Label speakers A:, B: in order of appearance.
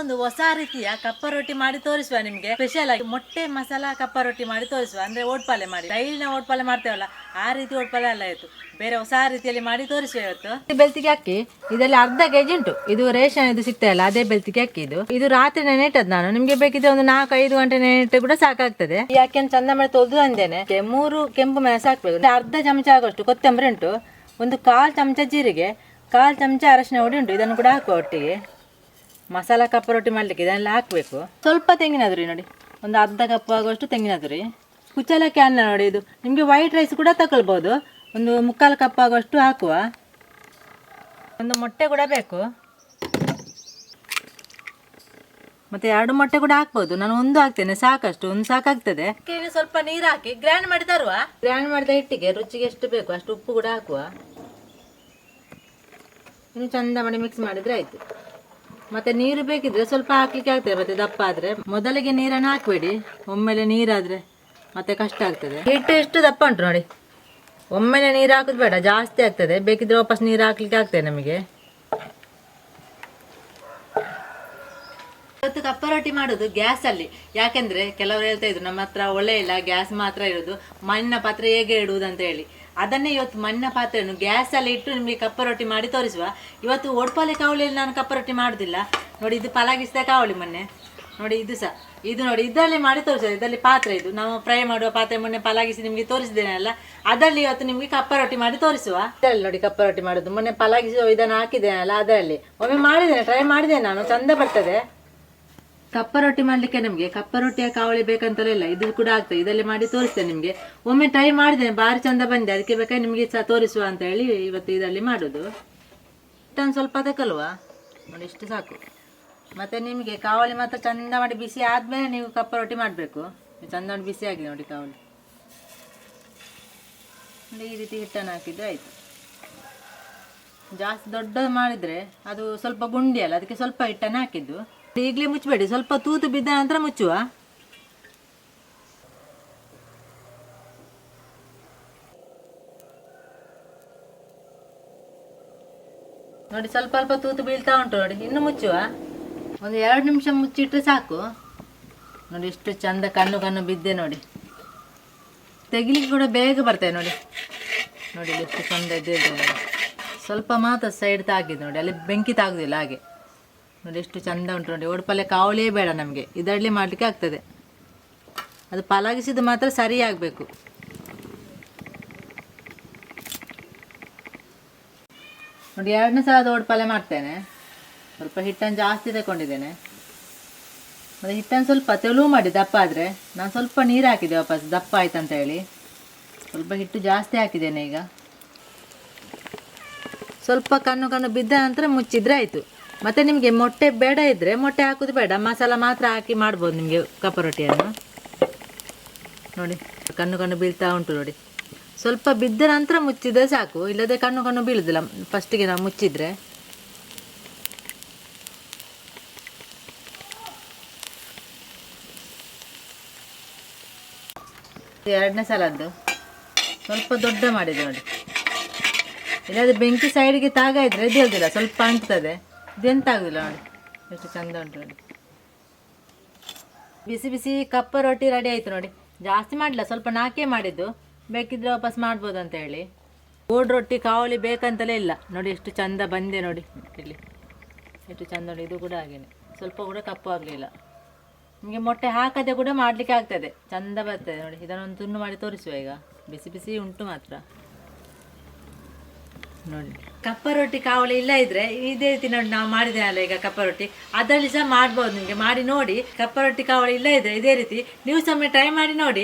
A: ಒಂದು ಹೊಸ ರೀತಿಯ ಕಪ್ಪ ರೊಟ್ಟಿ ಮಾಡಿ ತೋರಿಸುವ ನಿಮ್ಗೆ. ಸ್ಪೆಷಲ್ ಆಗಿ ಮೊಟ್ಟೆ ಮಸಾಲಾ ಕಪ್ಪ ರೊಟ್ಟಿ ಮಾಡಿ ತೋರಿಸುವ. ಅಂದ್ರೆ ಓಟ್ಪಾಲೆ ಮಾಡಿ. ಡೈಲಿ ನಾವು ಓಟ್ಪಾಲೆ ಮಾಡ್ತೇವಲ್ಲ, ಆ ರೀತಿ ಓಟ್ಪಾಲೆ ಅಲ್ಲ ಇತ್ತು. ಬೇರೆ ಹೊಸ ರೀತಿಯಲ್ಲಿ ಮಾಡಿ ತೋರಿಸುವ ಇವತ್ತು.
B: ಬೆಳ್ತಿಗೆ ಅಕ್ಕಿ ಇದರಲ್ಲಿ ಅರ್ಧ ಕೆಜಿ ಉಂಟು. ಇದು ರೇಷನ್ ಇದು ಸಿಗ್ತಾ ಇಲ್ಲ, ಅದೇ ಬೆಳ್ತಿಗೆ ಅಕ್ಕಿ ಇದು. ಇದು ರಾತ್ರಿ ನೆನೆಟದ್ ನಾನು. ನಿಮ್ಗೆ ಬೇಕಿದ್ರೆ ಒಂದು ನಾಲ್ಕು, ಐದು ಗಂಟೆ ನೆನೆಟ್ಟು ಕೂಡ ಸಾಕಾಗ್ತದೆ. ಅಕ್ಕಿಯನ್ನು ಚಂದ ಮೇಲೆ ತೊಳೆದು ಅಂದೇನೆ. ಮೂರು ಕೆಂಪು ಮೆಣಸು ಹಾಕ್ಬೇಕು. ಅರ್ಧ ಚಮಚ ಆಗೋಷ್ಟು ಕೊತ್ತಂಬರಿ ಉಂಟು. ಒಂದು ಕಾಲು ಚಮಚ ಜೀರಿಗೆ, ಕಾಲು ಚಮಚ ಅರಶಿನ ಹುಡಿ ಉಂಟು. ಇದನ್ನು ಕೂಡ ಹಾಕುವ ಒಟ್ಟಿಗೆ. ಮಸಾಲ ಕಪ್ಪ ರೊಟ್ಟಿ ಮಾಡ್ಲಿಕ್ಕೆ ಇದನ್ನೆಲ್ಲ ಹಾಕಬೇಕು. ಸ್ವಲ್ಪ ತೆಂಗಿನ ತುರಿ ನೋಡಿ. ಒಂದು ಅರ್ಧ ಕಪ್ ಆಗುವಷ್ಟು ತೆಂಗಿನ ತುರಿ. ಕುಚ್ಚಲಕ್ಕಿ ಅನ್ನ ನೋಡಿ ಇದು. ನಿಮಗೆ ವೈಟ್ ರೈಸ್ ಕೂಡ ತಗೊಳ್ಬೋದು ಒಂದು ಮುಕ್ಕಾಲು ಕಪ್ ಆಗುವಷ್ಟು ಹಾಕುವ. ಒಂದು ಮೊಟ್ಟೆ ಕೂಡ ಬೇಕು. ಮತ್ತೆ ಎರಡು ಮೊಟ್ಟೆ ಕೂಡ ಹಾಕ್ಬೋದು. ನಾನು ಒಂದು ಹಾಕ್ತೇನೆ ಸಾಕಷ್ಟು. ಒಂದು ಸಾಕಾಗ್ತದೆ.
A: ಸ್ವಲ್ಪ ನೀರು ಹಾಕಿ ಗ್ರೈಂಡ್ ಮಾಡಿ ತರುವ.
B: ಗ್ರೈಂಡ್ ಮಾಡಿದ ಹಿಟ್ಟಿಗೆ ರುಚಿಗೆ ಎಷ್ಟು ಬೇಕು ಅಷ್ಟು ಉಪ್ಪು ಕೂಡ ಹಾಕುವ. ಇನ್ನು ಚಂದ ಮಾಡಿ ಮಿಕ್ಸ್ ಮಾಡಿದ್ರೆ ಆಯ್ತು. ಮತ್ತೆ ನೀರು ಬೇಕಿದ್ರೆ ಸ್ವಲ್ಪ ಹಾಕ್ಲಿಕ್ಕೆ ಆಗ್ತದೆ, ಮತ್ತೆ ದಪ್ಪ ಆದ್ರೆ. ಮೊದಲಿಗೆ ನೀರನ್ನು ಹಾಕಬೇಡಿ. ಒಮ್ಮೆಲೆ ನೀರಾದ್ರೆ ಮತ್ತೆ ಕಷ್ಟ ಆಗ್ತದೆ. ಹಿಟ್ಟು ಎಷ್ಟು ದಪ್ಪ ಉಂಟು ನೋಡಿ. ಒಮ್ಮೆಲೆ ನೀರು ಹಾಕುದು ಬೇಡ, ಜಾಸ್ತಿ ಆಗ್ತದೆ. ಬೇಕಿದ್ರೆ ವಾಪಸ್ ನೀರು ಹಾಕ್ಲಿಕ್ಕೆ ಆಗ್ತದೆ ನಮಗೆ.
A: ಇವತ್ತು ಕಪ್ಪ ರೊಟ್ಟಿ ಮಾಡೋದು ಗ್ಯಾಸ್ ಅಲ್ಲಿ ಯಾಕೆಂದ್ರೆ ಕೆಲವರು ಹೇಳ್ತಾ ಇದ್ರು, ನಮ್ಮ ಹತ್ರ ಒಳ್ಳೆ ಇಲ್ಲ, ಗ್ಯಾಸ್ ಮಾತ್ರ ಇರೋದು. ಮಣ್ಣಿನ ಪಾತ್ರೆ ಹೇಗೆ ಇಡುವುದು ಅಂತ ಹೇಳಿ. ಅದನ್ನೇ ಇವತ್ತು ಮಣ್ಣಿನ ಪಾತ್ರೆಯನ್ನು ಗ್ಯಾಸ್ ಅಲ್ಲಿ ಇಟ್ಟು ನಿಮಗೆ ಕಪ್ಪ ರೊಟ್ಟಿ ಮಾಡಿ ತೋರಿಸುವ. ಇವತ್ತು ಒಡ್ಪಾಲೆ ಕಾವಳಿಯಲ್ಲಿ ನಾನು ಕಪ್ಪ ರೊಟ್ಟಿ ಮಾಡುದಿಲ್ಲ. ನೋಡಿ, ಇದು ಪಲಾಗಿಸಿದ ಕಾವಳಿ ಮೊನ್ನೆ. ನೋಡಿ, ಇದು ಸಹ. ಇದು ನೋಡಿ, ಇದರಲ್ಲಿ ಮಾಡಿ ತೋರಿಸೋದು ಇದರಲ್ಲಿ ಪಾತ್ರೆ ಇದು. ನಾವು ಫ್ರೈ ಮಾಡುವ ಪಾತ್ರೆ ಮೊನ್ನೆ ಪಲಾಗಿಸಿ ನಿಮಗೆ ತೋರಿಸಿದ್ದೇನೆ ಅಲ್ಲ. ಅದರಲ್ಲಿ ಇವತ್ತು ನಿಮಗೆ ಕಪ್ಪ ರೊಟ್ಟಿ ಮಾಡಿ ತೋರಿಸುವ.
B: ಇದರಲ್ಲಿ ನೋಡಿ ಕಪ್ಪ ರೊಟ್ಟಿ ಮಾಡೋದು. ಮೊನ್ನೆ ಪಲಾಗಿಸುವ ಇದನ್ನು ಹಾಕಿದ್ದೇನಲ್ಲ ಅದರಲ್ಲಿ. ಒಮ್ಮೆ ಮಾಡಿದ್ದೇನೆ ಟ್ರೈ ಮಾಡಿದ್ದೇನೆ ನಾನು. ಚಂದ ಬರ್ತದೆ. ಕಪ್ಪ ರೊಟ್ಟಿ ಮಾಡಲಿಕ್ಕೆ ನಿಮಗೆ ಕಪ್ಪ ರೊಟ್ಟಿಯ ಕಾವಳಿ ಬೇಕಂತಲೇ ಇಲ್ಲ. ಇದು ಕೂಡ ಆಗ್ತದೆ. ಇದರಲ್ಲಿ ಮಾಡಿ ತೋರಿಸ್ತೇನೆ ನಿಮಗೆ. ಒಮ್ಮೆ ಟ್ರೈ ಮಾಡಿದ್ದೇನೆ. ಭಾರಿ ಚಂದ ಬಂದೆ. ಅದಕ್ಕೆ ಬೇಕಾದ್ರೆ ನಿಮಗೆ ಸಹ ತೋರಿಸುವ ಅಂತ ಹೇಳಿ ಇವತ್ತು ಇದರಲ್ಲಿ ಮಾಡೋದು. ಹಿಟ್ಟನ್ನು ಸ್ವಲ್ಪ ಅದಕ್ಕಲ್ವಾ ನೋಡಿ, ಇಷ್ಟು ಸಾಕು. ಮತ್ತೆ ನಿಮಗೆ ಕಾವಳಿ ಮಾತ್ರ ಚಂದ ಮಾಡಿ ಬಿಸಿ ಆದಮೇಲೆ ನೀವು ಕಪ್ಪ ರೊಟ್ಟಿ ಮಾಡಬೇಕು. ಚಂದ ಮಾಡಿ ಬಿಸಿ ಆಗಿದೆ ನೋಡಿ ಕಾವಳಿ. ಈ ರೀತಿ ಹಿಟ್ಟನ್ನು ಹಾಕಿದ್ರೆ ಆಯಿತು. ಜಾಸ್ತಿ ದೊಡ್ಡದು ಮಾಡಿದ್ರೆ ಅದು ಸ್ವಲ್ಪ ಗುಂಡಿ ಅಲ್ಲ, ಅದಕ್ಕೆ ಸ್ವಲ್ಪ ಹಿಟ್ಟನ್ನು ಹಾಕಿದ್ದು. ಈಗಲೇ ಮುಚ್ಚಬೇಡಿ ಸ್ವಲ್ಪ ತೂತು ಬಿದ್ದ ನಂತರ ಮುಚ್ಚುವ. ನೋಡಿ, ಸ್ವಲ್ಪ ಸ್ವಲ್ಪ ತೂತು ಬೀಳ್ತಾ ಉಂಟು ನೋಡಿ. ಇನ್ನು ಮುಚ್ಚುವ. ಒಂದು ಎರಡು ನಿಮಿಷ ಮುಚ್ಚಿಟ್ರೆ ಸಾಕು. ನೋಡಿ, ಎಷ್ಟು ಚಂದ ಕಣ್ಣು ಕಣ್ಣು ಬಿದ್ದೆ ನೋಡಿ. ತೆಗಿಲಿಕ್ಕೆ ಕೂಡ ಬೇಗ ಬರ್ತದೆ ನೋಡಿ. ನೋಡಿ, ಎಷ್ಟು ಚಂದ ಇದೆ ಸ್ವಲ್ಪ ಮಾತ್ರ ಸೈಡ್ ತಾಗಿದೆ ನೋಡಿ. ಅಲ್ಲಿ ಬೆಂಕಿ ತಾಗುದಿಲ್ಲ ಹಾಗೆ. ನೋಡಿ ಎಷ್ಟು ಚಂದ ಉಂಟು ನೋಡಿ. ಓಡು ಪಲ್ಯ ಕಾವಲೇ ಬೇಡ ನಮಗೆ. ಇದರಲ್ಲಿ ಮಾಡಲಿಕ್ಕೆ ಆಗ್ತದೆ. ಅದು ಪಲಾಗಿಸಿದ್ದು ಮಾತ್ರ ಸರಿ ನೋಡಿ, ಎರಡನೇ ಸಲ ಅದು ಒಡಪಲ್ಲೆ ಮಾಡ್ತೇನೆ. ಸ್ವಲ್ಪ ಹಿಟ್ಟನ್ನು ಜಾಸ್ತಿ ತಗೊಂಡಿದ್ದೇನೆ. ಮತ್ತು ಹಿಟ್ಟನ್ನು ಸ್ವಲ್ಪ ತೆಳು ಮಾಡಿ ದಪ್ಪ ಆದರೆ ನಾನು ಸ್ವಲ್ಪ ನೀರು ಹಾಕಿದೆ ವಾಪಸ್. ದಪ್ಪ ಆಯ್ತು ಅಂತ ಹೇಳಿ. ಸ್ವಲ್ಪ ಹಿಟ್ಟು ಜಾಸ್ತಿ ಹಾಕಿದ್ದೇನೆ ಈಗ. ಸ್ವಲ್ಪ ಕಣ್ಣು ಕಣ್ಣು ಬಿದ್ದ ನಂತರ ಮುಚ್ಚಿದ್ರೆ ಆಯಿತು. ಮತ್ತು ನಿಮಗೆ ಮೊಟ್ಟೆ ಬೇಡ ಇದ್ರೆ ಮೊಟ್ಟೆ ಹಾಕೋದು ಬೇಡ. ಮಸಾಲ ಮಾತ್ರ ಹಾಕಿ ಮಾಡ್ಬೋದು ನಿಮಗೆ ಕಪ್ಪ ರೊಟ್ಟಿಯನ್ನು. ನೋಡಿ, ಕಣ್ಣು ಕಣ್ಣು ಬೀಳ್ತಾ ಉಂಟು ನೋಡಿ. ಸ್ವಲ್ಪ ಬಿದ್ದ ನಂತರ ಮುಚ್ಚಿದ್ರೆ ಸಾಕು. ಇಲ್ಲದೆ ಕಣ್ಣು ಕಣ್ಣು ಬೀಳುದಿಲ್ಲ. ಫಸ್ಟಿಗೆ ನಾವು ಮುಚ್ಚಿದ್ರೆ. ಎರಡನೇ ಸಲದ್ದು. ಸ್ವಲ್ಪ ದೊಡ್ಡ ಮಾಡಿದೆ ನೋಡಿ. ಇಲ್ಲಾದ್ರೆ ಬೆಂಕಿ ಸೈಡ್ಗೆ ತಾಗ ಇದ್ರೆ ಇದು ಹೇಳ್ದಿಲ್ಲ ಸ್ವಲ್ಪ ಅಂಟ್ತದೆ. ಇದೆಂತ ಆಗುದಿಲ್ಲ ನೋಡಿ. ಎಷ್ಟು ಚಂದ ಉಂಟು ನೋಡಿ. ಬಿಸಿ ಬಿಸಿ ಕಪ್ಪ ರೊಟ್ಟಿ ರೆಡಿ ಆಯ್ತು ನೋಡಿ. ಜಾಸ್ತಿ ಮಾಡಲಿಲ್ಲ, ಸ್ವಲ್ಪ ನಾಕೇ ಮಾಡಿದ್ದು? ಬೇಕಿದ್ರೆ ವಾಪಸ್ ಮಾಡ್ಬೋದು ಅಂತ ಹೇಳಿ. ಗೋಡ್ ರೊಟ್ಟಿ, ಕಾವಲಿ ಬೇಕಂತಲೇ ಇಲ್ಲ. ನೋಡಿ ಎಷ್ಟು ಚಂದ ಬಂದೆ ನೋಡಿ. ಇಲ್ಲಿ ಎಷ್ಟು ಚಂದ ನೋಡಿ, ಇದು ಕೂಡ ಹಾಗೇನೆ. ಸ್ವಲ್ಪ ಕೂಡ ಕಪ್ಪು ಆಗಲಿಲ್ಲ. ನಿಮಗೆ ಮೊಟ್ಟೆ ಹಾಕದೆ ಕೂಡ ಮಾಡಲಿಕ್ಕೆ ಆಗ್ತದೆ. ಚಂದ ಬರ್ತದೆ ನೋಡಿ. ಇದನ್ನೊಂದು ತುಂಡು ಮಾಡಿ ತೋರಿಸುವ ಈಗ. ಬಿಸಿ ಬಿಸಿ ಉಂಟು ಮಾತ್ರ. ನೋಡಿ.
A: ಕಪ್ಪ ರೊಟ್ಟಿ ಕಾವಳಿ ಇಲ್ಲ ಇದ್ರೆ ಇದೇ ರೀತಿ ನೋಡಿ ನಾವು ಮಾಡಿದ್ದೇನಲ್ಲ ಈಗ ಕಪ್ಪ ರೊಟ್ಟಿ. ಅದರಲ್ಲಿ ಸಹ ಮಾಡ್ಬೋದು ನಿಮಗೆ. ಮಾಡಿ ನೋಡಿ. ಕಪ್ಪ ರೊಟ್ಟಿ ಕಾವಳಿ ಇಲ್ಲ ಇದ್ರೆ ಇದೇ ರೀತಿ. ನೀವು ಸೊಮ್ಮೆ ಟ್ರೈ ಮಾಡಿ ನೋಡಿ.